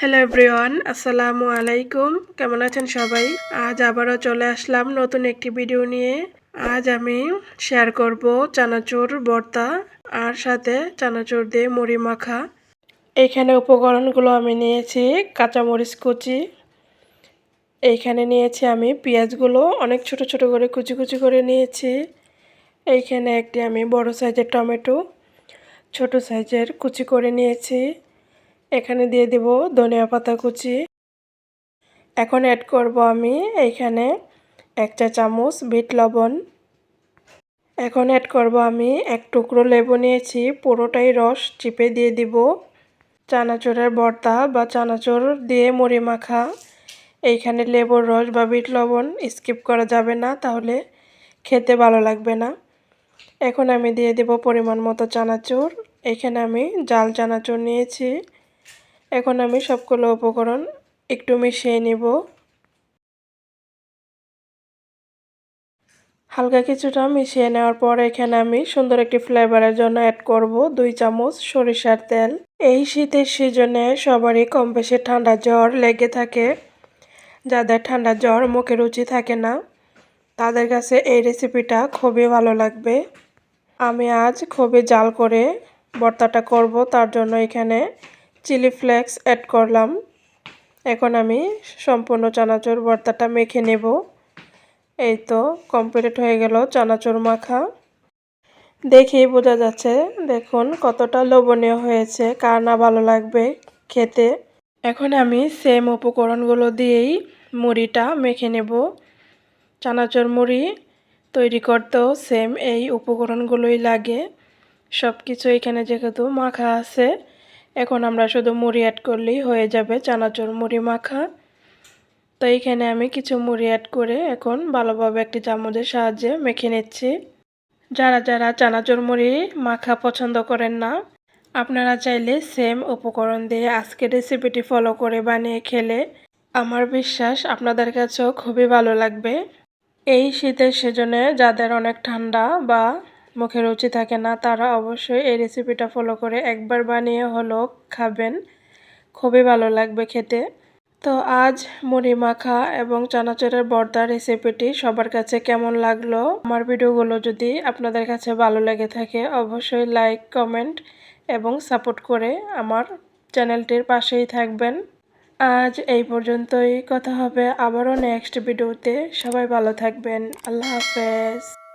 Hello everyone আসসালামু আলাইকুম কেমন আছেন সবাই? আজ আবারও চলে আসলাম নতুন একটি ভিডিও নিয়ে। আজ আমি শেয়ার করব চানাচুর ভর্তা আর সাথে চানাচুর দিয়ে মুড়ি মাখা। এখানে উপকরণগুলো আমি নিয়েছি কাঁচামরিচ কুচি। এইখানে নিয়েছি আমি পেঁয়াজগুলো। অনেক ছোট ছোট করে কুচি কুচি করে নিয়েছি। এইখানে একটি আমি বড় সাইজের টমেটো। ছোট সাইজের কুচি করে নিয়েছি। এখানে দিয়ে দেব ধনিয়া পাতা কুচি। এখন অ্যাড করব আমি এইখানে এক চা চামচ বিট লবণ। এখন অ্যাড করব আমি এক টুকরো লেবু নিয়েছি, পুরোটাই রস চিপে দিয়ে দিব। চানাচুরের ভর্তা বা চানাচুর দিয়ে মুড়ি মাখা। এইখানে লেবুর রস বা বিট লবণ স্কিপ করা যাবে না, তাহলে খেতে ভালো লাগবে না। এখন আমি দিয়ে দেব পরিমাণ মতো চানাচুর। এখানে আমি জাল চানাচুর নিয়েছি। এখন আমি সবগুলো উপকরণ একটু মিশিয়ে নিব। হালকা কিছুটা মিশিয়ে নেওয়ার পর এখানে আমি সুন্দর একটি ফ্লেভারের জন্য অ্যাড করব দুই চামচ সরিষার তেল। এই শীতের সিজনে সবারই কম বেশি ঠান্ডা জ্বর লেগে থাকে। যাদের ঠান্ডা জ্বর মুখে রুচি থাকে না, তাদের কাছে এই রেসিপিটা খুবই ভালো লাগবে। আমি আজ খুবই জাল করে ভর্তাটা করব, তার জন্য এখানে চিলি ফ্লেক্স অ্যাড করলাম। এখন আমি সম্পূর্ণ চানাচুর ভর্তাটা মেখে নেব। এই তো কমপ্লিট হয়ে গেল চানাচুর মাখা। দেখেই বোঝা যাচ্ছে, দেখুন কতটা লোভনীয় হয়েছে, কার না ভালো লাগবে খেতে। এখন আমি সেম উপকরণগুলো দিয়েই মুড়িটা মেখে নেব। চানাচুর মুড়ি তৈরি করতেও সেম এই উপকরণগুলোই লাগে। সব কিছু এখানে যেহেতু মাখা আছে এখন আমরা শুধু মুড়ি অ্যাড করলেই হয়ে যাবে চানাচুর মুড়ি মাখা। তো এইখানে আমি কিছু মুড়ি অ্যাড করে এখন ভালোভাবে একটি চামচের সাহায্যে মেখে নিচ্ছি। যারা যারা চানাচুর মুড়ি মাখা পছন্দ করেন না, আপনারা চাইলে সেম উপকরণ দিয়ে আজকে রেসিপিটি ফলো করে বানিয়ে খেলে আমার বিশ্বাস আপনাদের কাছেও খুবই ভালো লাগবে। এই শীতের সিজনে যাদের অনেক ঠান্ডা বা মুখে রুচি থাকে না, তারা অবশ্যই এই রেসিপিটা ফলো করে একবার বানিয়ে হলো খাবেন। খুবই ভালো লাগবে খেতে। তো আজ মুড়ি মাখা এবং চানাচুরের বর্দা রেসিপিটি সবার কাছে কেমন লাগল? আমার ভিডিওগুলো যদি আপনাদের কাছে ভালো লেগে থাকে, অবশ্যই লাইক কমেন্ট এবং সাপোর্ট করে আমার চ্যানেলটির পাশেই থাকবেন। আজ এই পর্যন্তই। কথা হবে আবারও নেক্সট ভিডিওতে সবাই ভালো থাকবেন। আল্লাহ হাফেজ।